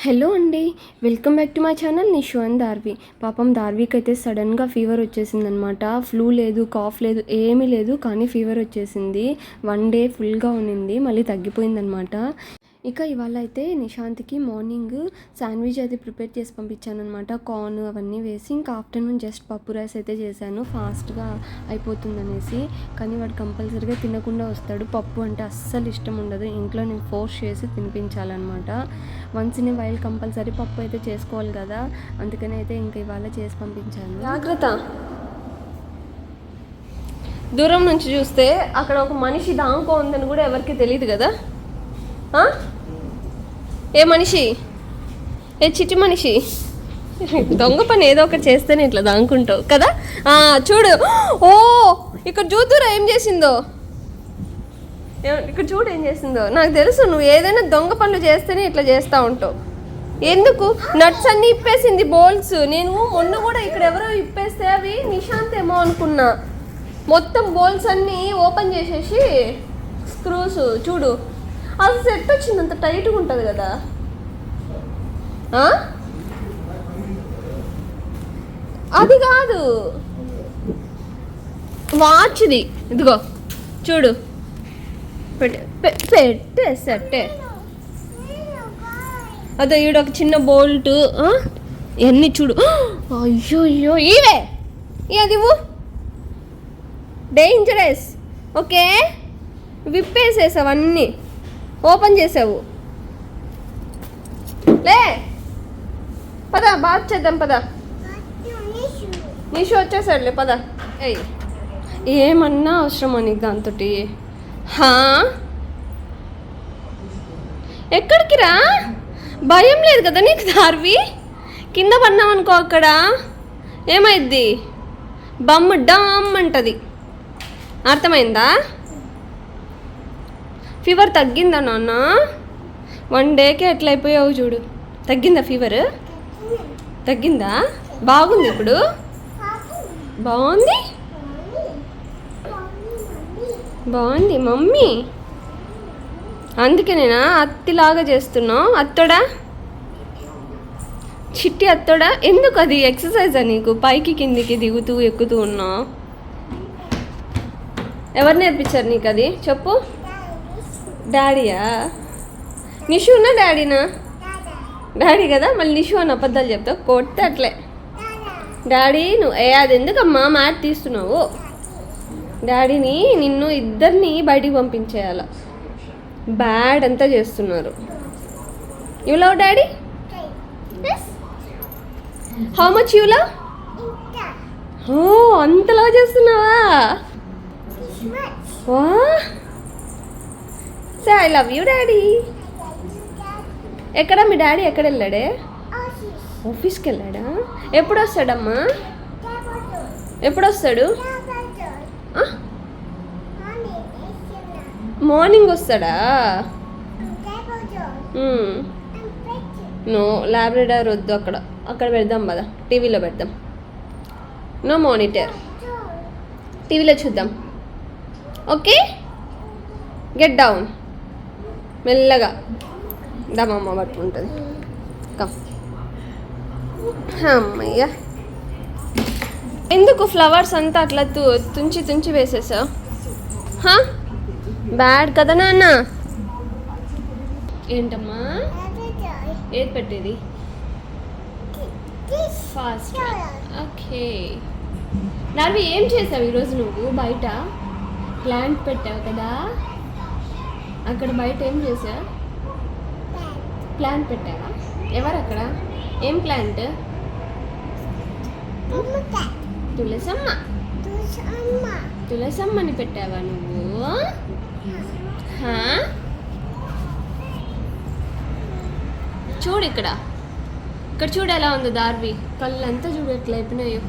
Hello అండి welcome back to my channel Nishu and Darvi పాపం దార్వికి అయితే సడన్గా ఫీవర్ వచ్చేసిందనమాట ఫ్లూ లేదు కాఫ్ లేదు ఏమీ లేదు కానీ ఫీవర్ వచ్చేసింది. వన్ డే ఫుల్గా ఉన్నింది మళ్ళీ తగ్గిపోయిందనమాట ఇక ఇవాళ అయితే నిశాంత్కి మార్నింగ్ శాండ్విచ్ అయితే ప్రిపేర్ చేసి పంపించాను అనమాట కార్న్ అవన్నీ వేసి ఇంకా ఆఫ్టర్నూన్ జస్ట్ పప్పు రైస్ అయితే చేశాను. ఫాస్ట్గా అయిపోతుందనేసి. కానీ వాడు కంపల్సరీగా తినకుండా వస్తాడు. పప్పు అంటే అస్సలు ఇష్టం ఉండదు. ఇంట్లో నేను ఫోర్స్ చేసి తినిపించాలన్నమాట. వన్స్ ఇన్ వైల్ కంపల్సరీ పప్పు అయితే చేసుకోవాలి కదా. అందుకని అయితే ఇంకా ఇవాళ చేసి పంపించాను. జాగ్రత్త. దూరం నుంచి చూస్తే అక్కడ ఒక మనిషి దాంకో ఉందని కూడా ఎవరికి తెలియదు కదా. ఏ మనిషి? ఏ చిట్టి మనిషి? దొంగ పని ఏదో ఒకటి చేస్తేనే ఇట్లా దాంకుంటావు కదా? చూడు. ఓ ఇక్కడ చూద్దురా ఏం చేసిందో? ఇక్కడ చూడు ఏం చేసిందో. నాకు తెలుసు నువ్వు ఏదైనా దొంగ పనులు చేస్తేనే ఇట్లా చేస్తూ ఉంటావు. ఎందుకు? నట్స్ అన్ని ఇప్పేసింది బోల్స్ నేను మొన్న కూడా ఇక్కడ ఎవరో ఇప్పేస్తే అవి నిశాంత్ ఏమో అనుకున్నా. మొత్తం బోల్స్ అన్నీ ఓపెన్ చేసేసి స్క్రూస్ చూడు. అది సెట్ వచ్చింది అంత టైట్గా ఉంటుంది కదా. అది కాదు. వాచ్ది ఇదిగో చూడు. పెట్టే. పె- సెట్టే అదే ఈడ ఒక చిన్న బోల్ట్ ఎన్ని చూడు. అయ్యో అయ్యో ఇవే. అది డేంజరస్ ఓకే విప్పేసేసావన్నీ ఓపెన్ చేసావు. లే! పద బాత్ చేద్దాం పద. నిషు వచ్చేసాడులే పద. ఏయ్. ఏమన్నా అవసరమా నీకు దాంతో హా? ఎక్కడికి రా? భయం లేదు కదా నీకు దార్వి కింద పడినాం అనుకో అక్కడ. ఏమైద్ది? బమ్ డమ్ అంటది. అర్థమైందా? ఫీవర్ తగ్గిందా నాన్న? వన్ డేకే ఎట్లయిపోయావు చూడు. తగ్గిందా ఫీవర్ తగ్గిందా? బాగుంది ఇప్పుడు? బాగుంది? బాగుంది. మమ్మీ? అందుకే నేనా? అత్తిలాగా చేస్తున్నావు. అత్తడా? చిట్టి అత్తడా? ఎందుకు అది ఎక్సర్సైజా నీకు? పైకి కిందికి దిగుతూ ఎక్కుతూ ఉన్నావు. ఎవరు నేర్పించారు నీకు అది? చెప్పు. డాడీయా? నిషు ఉన్నా డాడీనా? డాడీ కదా మళ్ళీ నిషు అని అబద్ధాలు చెప్తావు. కొట్టే అట్లే డాడీ నువ్వు ఏ అది ఎందుకమ్మా మ్యాట్ తీస్తున్నావు? డాడీని నిన్ను ఇద్దరిని బయటికి పంపించేయాల. బ్యాడ్ అంతా చేస్తున్నారు. You love daddy? How much you love ఓ అంతలా చేస్తున్నావా? వా say I love you daddy ఎక్కడ మీ డాడీ ఎక్కడ వెళ్ళాడే ఆఫీస్కి వెళ్ళాడా ఎప్పుడు వస్తాడమ్మా ఎప్పుడు వస్తాడు మార్నింగ్ వస్తాడా నో ల్యాబ్రెడార్ వద్దు అక్కడ. అక్కడ పెడదాం కదా టీవీలో పెడదాం. No monitor. టీవీలో చూద్దాం. ఓకే? Get down. మెల్లగా దమమ్మ పట్టుకుంటుంది. అమ్మయ్య. ఎందుకు ఫ్లవర్స్ అంతా అట్లా తు తుంచి తుంచి వేసేసావు? హా? బ్యాడ్ కదా నాన్న? ఏంటమ్మా? ఏది పెట్టేది? ఫాస్ట్. ఓకే. నావి ఏం చేసావు ఈరోజు నువ్వు బయట? ప్లాంట్ పెట్టావు కదా? అక్కడ బయట ఏం చేసా ప్లాంట్ పెట్టావా? ఎవరు అక్కడ? ఏం ప్లాంట్? తులసమ్మ. తులసమ్మని పెట్టావా నువ్వు? చూడు ఇక్కడ. ఇక్కడ చూడు ఎలా ఉందో దార్వి కళ్ళు అంతా చూడు ఎట్లా అయిపోయినాయో.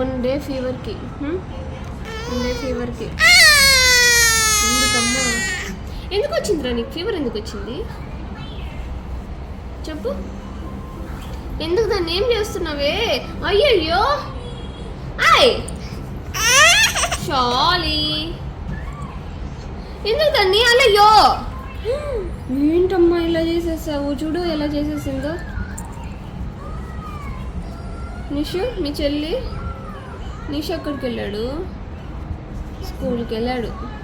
వన్ డే ఫీవర్కి. వన్ డే ఫీవర్కి. ఎందుకమ్మా? ఎందుకు వచ్చిందిరా నీకు? ఫీవర్ ఎందుకు వచ్చింది? చెప్పు. ఎందుకు దాన్ని ఏం చేస్తున్నావే? అయ్యయ్యో. ఆయ్. షాలీ ఎందుకు దాన్ని? అల్లయ్యో ఏంటమ్మా ఇలా చేసేసావు? చూడు ఎలా చేసేసిందో. నిషు మీ చెల్లి. నిషు అక్కడికి వెళ్ళాడు? స్కూల్కి వెళ్ళాడు.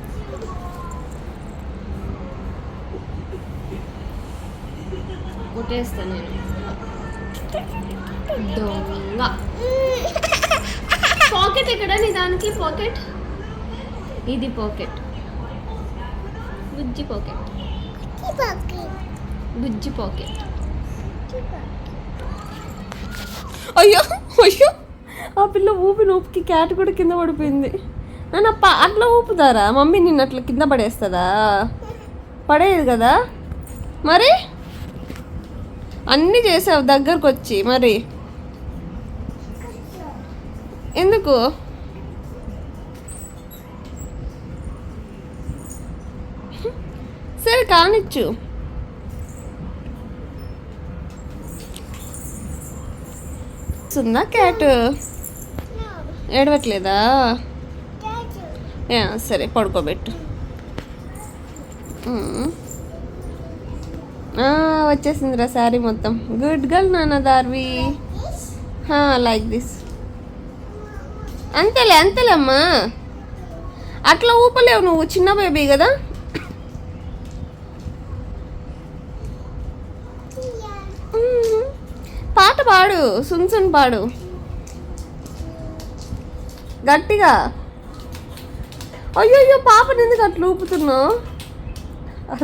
కొట్టేస్తాను నేను. దొంగ. పాకెట్ ఎక్కడ? నీ దానికి పాకెట్? ఇది పాకెట్. బుజ్జి పాకెట్. బుజ్జి పాకెట్. అయ్యో అయ్యో. ఆ పిల్ల ఊపిన ఊపికి క్యాట్ కూడా కింద పడిపోయింది. నన్ను అట్లా ఊపుతారా? మమ్మీ నిన్న అట్లా కింద పడేస్తుందా? పడేది కదా? మరి? అన్నీ చేసావు దగ్గరకు వచ్చి మరి. ఎందుకు? సరే కానిచ్చు. ఉందా క్యాట్? ఏడవట్లేదా? యా, సరే పడుకోబెట్టు. వచ్చేసిందిరా శారీ మొత్తం. గుడ్ గర్ల్ నాన్న దార్వి. లైక్ దిస్ అంతేలే అంతేలే అమ్మా. అట్లా ఊపలేవు నువ్వు చిన్న బేబీ కదా. పాట పాడు సున్ సున్ పాడు. గట్టిగా. అయ్యో అయ్యో పాపని ఎందుకు అట్లా ఊపుతున్నావు?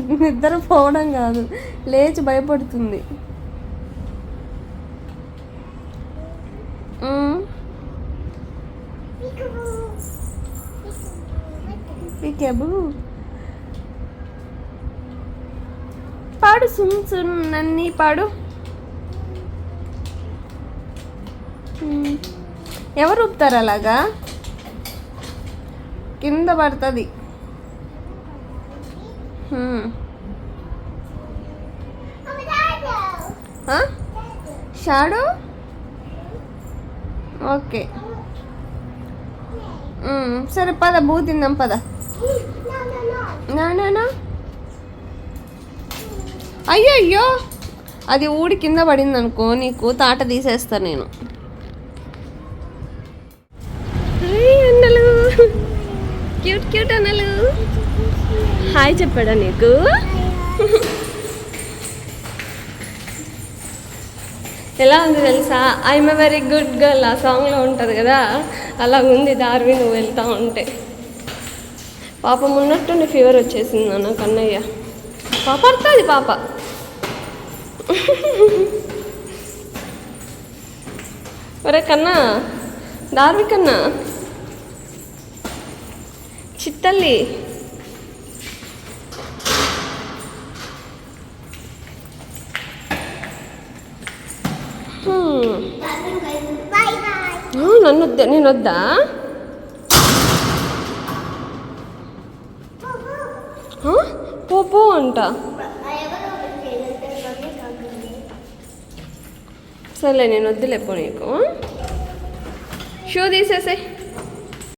నిద్ర పోవడం కాదు. లేచి భయపడుతుంది. మ్మ్. పాడు సున్ సున్ నన్ని పాడు. ఎవరు ఊపుతారు అలాగా? కింద పడుతుంది. షాడో ఓకే hmm, సరే పద బూ తిందాం పద. నా అయ్యో అయ్యో అది ఊడి కింద పడింది అనుకో నీకు తాట తీసేస్తా నేను. అన్నలు. క్యూట్ క్యూట్ అనలు హాయ్ చెప్పాడా నీకు? ఎలా ఉంది తెలుసా? I'm a very good girl ఆ సాంగ్లో ఉంటుంది కదా? అలా ఉంది దార్వి నువ్వు వెళ్తా ఉంటే. పాపం ఉన్నట్టుండి ఫీవర్ వచ్చేసింది అన్న కన్నయ్య. పాప అర్థది పాప. ఒరే కన్నా దార్వి కన్నా. చిత్తల్లి. నన్ను వద్దా? నేను వద్దా? పో పో అంట. సర్లే నేను వద్దులే పో నీకు. షూ తీసేసే